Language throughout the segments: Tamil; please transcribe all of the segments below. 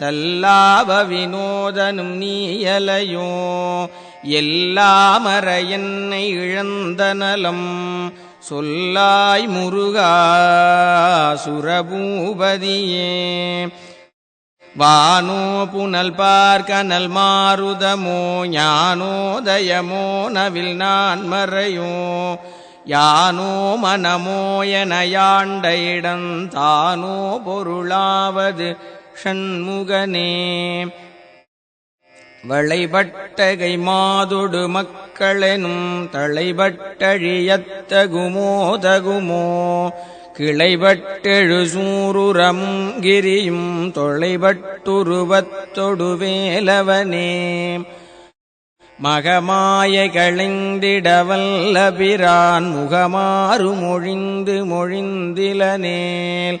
சல்லாப வினோதனும் நீயலையோ? எல்லாமற என்னை இழந்த நலம் சொல்லாய் முருகா சுரபூபதியே. வானோ புனல் பார்க்கனல் மாறுதமோ ஞானோதயமோ நவில் நான் மறையோ? யானோ மனமோ என யாண்ட இடம் தானோ பொருளாவது ஷண்முகனே. வளைபட்டகை மாதொடு மக்களெனும் தளைபட்டழியத்தகுமோதகுமோ கிளைபட்டெழு சூருரமும் கிரியும் தொலைபட்டுருவத்தொடு வேலவனே. மகமாய களைந்திடவல்ல பிரான் முகமாறு மொழிந்து மொழிந்திலனேல்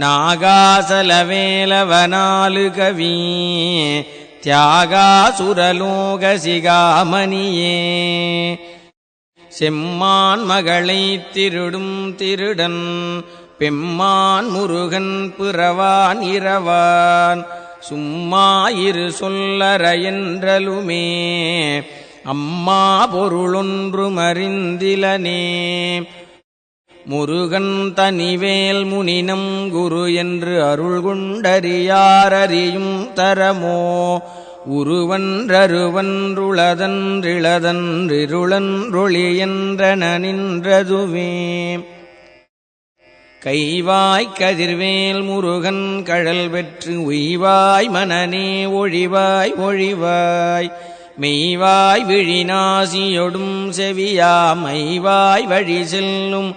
நாகாசலவேலவனாலு கவி தியாகாசுரலோக சிகாமணியே செம்மான் மகளை திருடும் திருடன் பெம்மான் முருகன் பிறவான் இரவான். சும்மாயிரு சொல்லற என்றலுமே அம்மா பொருளொன்று மறிந்திலனே. முருகன் தனிவேல் முனினம் குரு என்று அருள் குண்டறியாரறியும் தரமோ. உருவன்றருவன்றுளதன்றிளதன்றிருளன்றொளி என்றன நின்றதுவே கைவாய் கதிர்வேல் முருகன் கழல் பெற்று உய்வாய் மனநே ஒழிவாய் ஒழிவாய். மெய்வாய் விழிநாசியொடும் செவியா மைவாய் வழி செல்லும்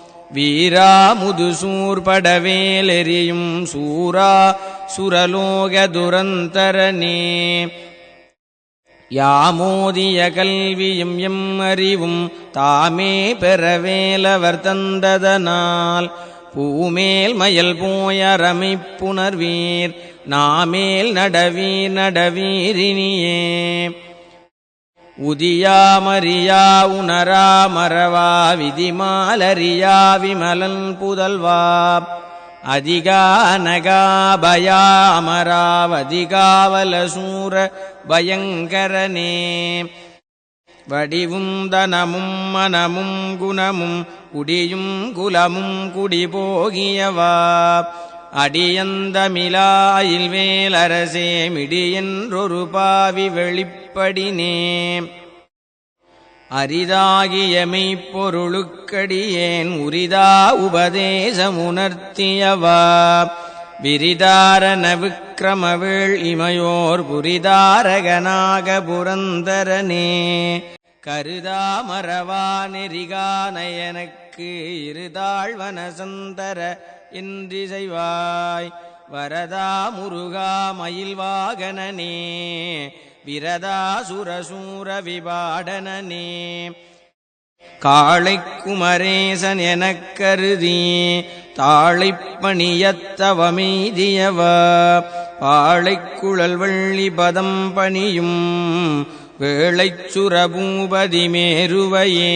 வீராமுது சூர்படவேலெறியும் சூரா சுரலோக துரந்தரனே. யாமோதிய கல்வியும் எம் அறிவும் தாமே பெறவேலவர் தந்ததனால். பூமேல் மயல் போயரமைப்புணர்வீர் நாமேல் நடவீர் நடவீரினியே உதியாமறியா உணரா மறவா விதிமாலறியா விமலன் புதல்வா. அதிகா நகாபயா அமராவதிகாவலசூர பயங்கரனே. வடிவும் தனமும் மனமும் குணமும் குடியும் குலமும் குடிபோகியவா அடியந்தமிலாயில் வேலரசே மிடியென்றொரு பாவி வெளிப்படினே. அரிதாகிய மெய்ப்பொருளுக்கடியேன் உரிதா உபதேசமுணர்த்தியவா. விரிதாரண விக்கிரமவேள் இமையோர் புரிதாரகனாக புரந்தரனே. கருதாமரவா நெறிகானயனக்கு இருதாழ்வன சந்தர என்றிசைவாய் வரதா முருகா மயில் வாகனனே விரதா சுரசூர விபாடனே காளை குமரேசன் எனக் கருதி தாழைப் பணியத்தவமெய்தியவ பாழைக்குழல் வள்ளி பதம் பணியும் வேளைச் சுரபூபதி மேருவையே.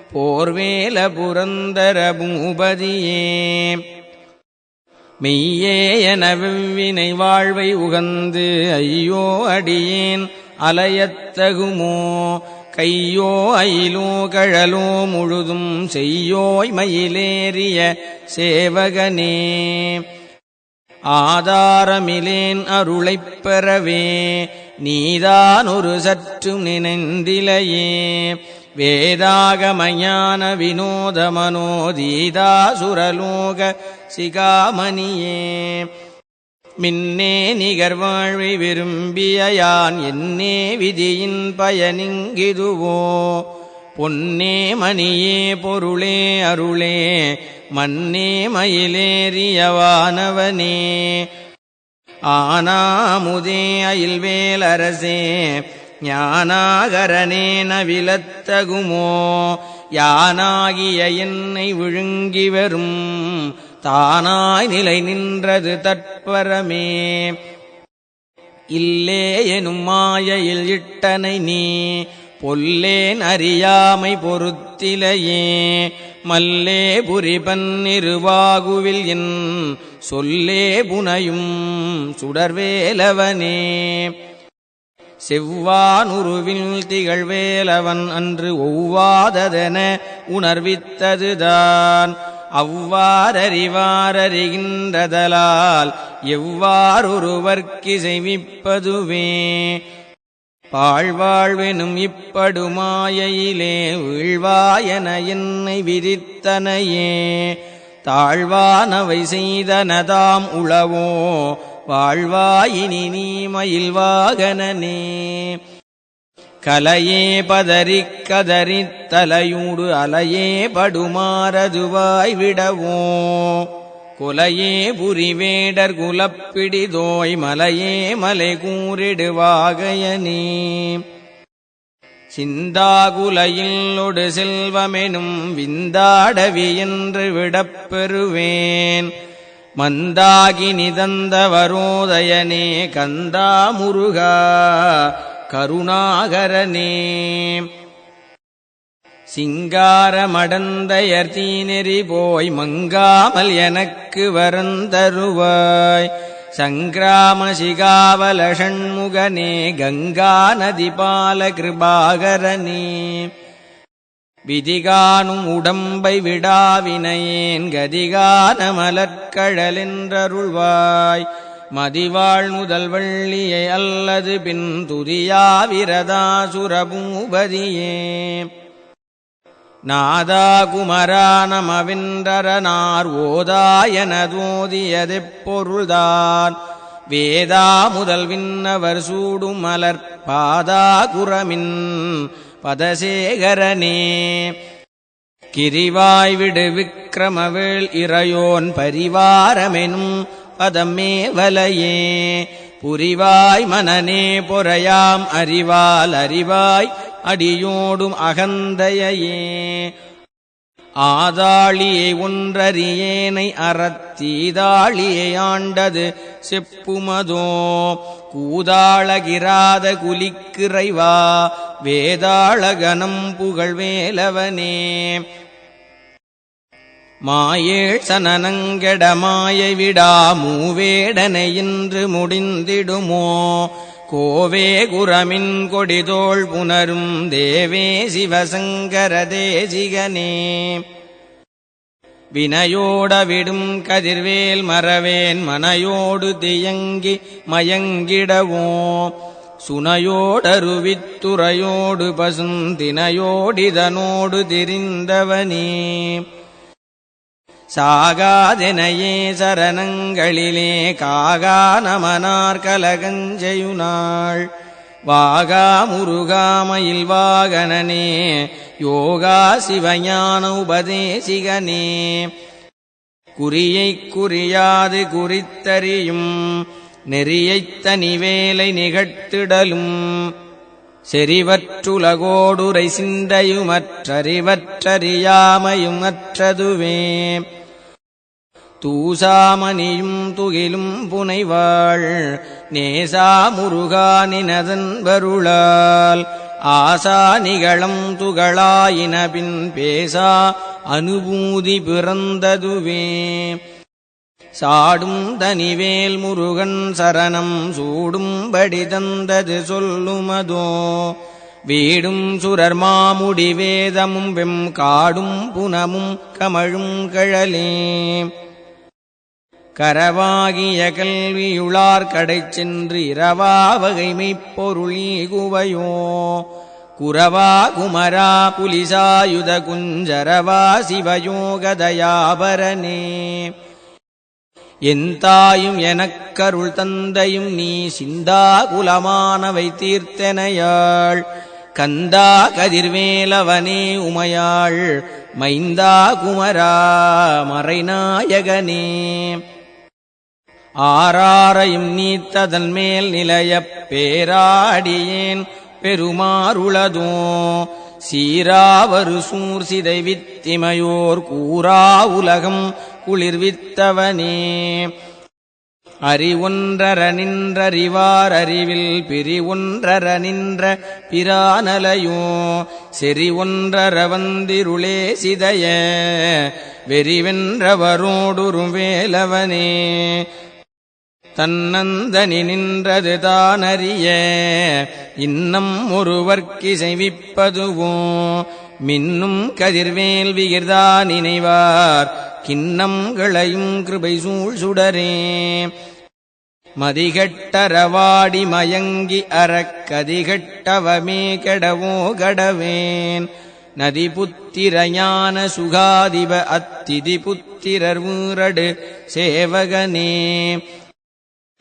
போர்வேல புரந்தர பூபதியே. மெய்யே என வெவ்வினை வாழ்வை உகந்து ஐயோ அடியேன் அலையத்தகுமோ? கையோ அயிலோ கழலோ முழுதும் செய்யோய் மயிலேறிய சேவகனே. ஆதாரமிலேன் அருளைப் பெறவே நீதான் ஒரு சற்று நினைந்திலையே. வேதாகமயான வினோத மனோதீதா சுரலோக சிகாமணியே. மின்னே நிகர்வாழ்வை விரும்பிய யான் என்னே விதியின் பயனிங்கிதுவோ. பொன்னே மணியே பொருளே அருளே மன்னே மயிலேறியவானவனே ஆனாமுதே அயில்வேலரசே ஞானாகரனேன விலத்தகுமோ யானாகிய என்னை விழுங்கி வரும் தானாய் நிலை நின்றது தற்பரமே. இல்லே எனும் மாயையில் இட்டனை நீ பொல்லேன் அறியாமை பொறுத்திலையே மல்லே புரிபன் பன்னிருவாகுவில் என் சொல்லே புனையும் சுடர்வேலவனே. செவ்வானுருவில் திகழ்வேலவன் அன்று ஒவ்வாததென உணர்வித்ததுதான். அவ்வாறறிவாரறிகின்றதலால் எவ்வாறுருவர்க்கிசைவிப்பதுவே? பாழ்வாழ்வெனும் இப்படுமாயையிலே வீழ்வாயன என்னை விதித்தனையே. தாழ்வானவை செய்தனதாம் உளவோ வாழ்வாயினி நீ மயில் வாகனனே. கலையே பதறிக் கதறித் தலையூடு அலையே படுமாறதுவாய் விடவோ. குலையே புரிவேடர் குலப்பிடிதோய் மலையே மலை கூறிடுவாகையனே சிந்தாகுலையில்லொடு செல்வமெனும் விந்தாடவி என்று விடப்பெறுவேன். மந்தாகி நிதந்த வரோதயனே கந்தா முருகா கருணாகரனே. சிங்காரமடந்தையர் தீநெறி போய் மங்காமல் எனக்கு வரந்தருவாய். சங்கிராம சிகாவல ஷண்முகனே கங்கா நதி பால கிருபாகரனே. விதிகானும் உடம்பை விடாவினையேன் கதிகான மலர்கழலென்றருள்வாய் மதிவாழ் முதல் வள்ளியை அல்லது பின் துதியாவிரதா சுரபூபதியே நாதா குமரா நமவென்றரனார் ஓதாயனதோதியதெப் பொருள்தான் வேதா முதல் விண்ணவர் சூடும் மலர் பாதா குரமின் பதசேகரனே. கிரிவாய் விடு விக்கிரமவேள் இறையோன் பரிவாரமெனும் பதமே வலையே புரிவாய் மனநே பொறையாம் அறிவால் அறிவாய் அடியோடும் அகந்தையே ஆதாளியை ஒன்றறியேனை அறத்தீதாளியை ஆண்டது செப்புமதோ. கூதாளகிராத குலிக்கிறைவா வேதாளகனம் புகழ்வேலவனே. மாயேழ் சனனங்கெட மாயை விடா மூவேடனை இன்று முடிந்திடுமோ. கோவே குரமின் கொடிதோள் புனரும் தேவே சிவசங்கர தேசிகனே. வினையோட விடும் கதிர்வேல் மறவேன் மனையோடு தியங்கி மயங்கிடவோ. சுனையோடருவித்துறையோடு பசுந்தினையோடிதனோடு திரிந்தவனே. சாகாதெனையே சரணங்களிலே காகா நமனார் கலகஞ்செயுனாள். வாகா முருகாமயில் வாகனனே யோகா சிவஞான உபதேசிகனே. குறியை குறியாது குறித்தறியும் நெறியைத் தனிவேலை நிகழ்த்திடலும். செறிவற்றுலகோடுரை சிந்தையுமற்றறிவற்றறியாமையுமற்றதுவே. தூசாமணியும் துகிலும் புனைவாள். நேசா முருகானினதன் வருளால். ஆசா நிகழம் துகளாயினபின் பேசா அனுபூதி பிறந்ததுவே. சாடும் தனிவேல் முருகன் சரணம் சூடும்படி தந்தது சொல்லுமதோ. வீடும் சுரர் மாமுடி வேதமும் வெம் காடும் புனமும் கமழும் கழலே. கரவாகிய கல்வியுளார் கடை சென்று இரவா வகைமை பொருளீகுவையோ குரவா குமரா புலிசாயுத குஞ்சரவா சிவயோகதயாபரனே. என் தாயும் எனக்கருள் தந்தையும் நீ சிந்தா குலமானவை தீர்த்தனையாள். கந்தா கதிர்வேலவனே உமையாள். மைந்தா குமரா மறைநாயகனே. ஆறாரையும் நீத்ததன் மேல் நிலையப் பேராடியேன் பெருமாறுளதோ. சீராவரு சூர் சிதை வித்திமையோர் கூறா உலகம் குளிர்வித்தவனே. அறிவொன்றர நின்றறிவார் அறிவில் பிரிவொன்றர நின்ற பிரானலையோ. செறி ஒன்றர வந்திருளே சிதைய வெறிவென்றவரோடுரும் வேலவனே. தன்னந்தனி நின்றது தானறிய. இன்னம் ஒருவர்க்கிசைவிப்பதுவோ மின்னும் கதிர்வேல் விகிர்தா நினைவார். கிண்ணங்களையும் கிருபை சூழ் சுடரே. மதிகட்டரவாடி மயங்கி அறக்கதிகட்டவமே கெடவோ கடவேன். நதி புத்திரஞான சுகாதிப அத்திதி புத்திரர் ஊரடு சேவகனே.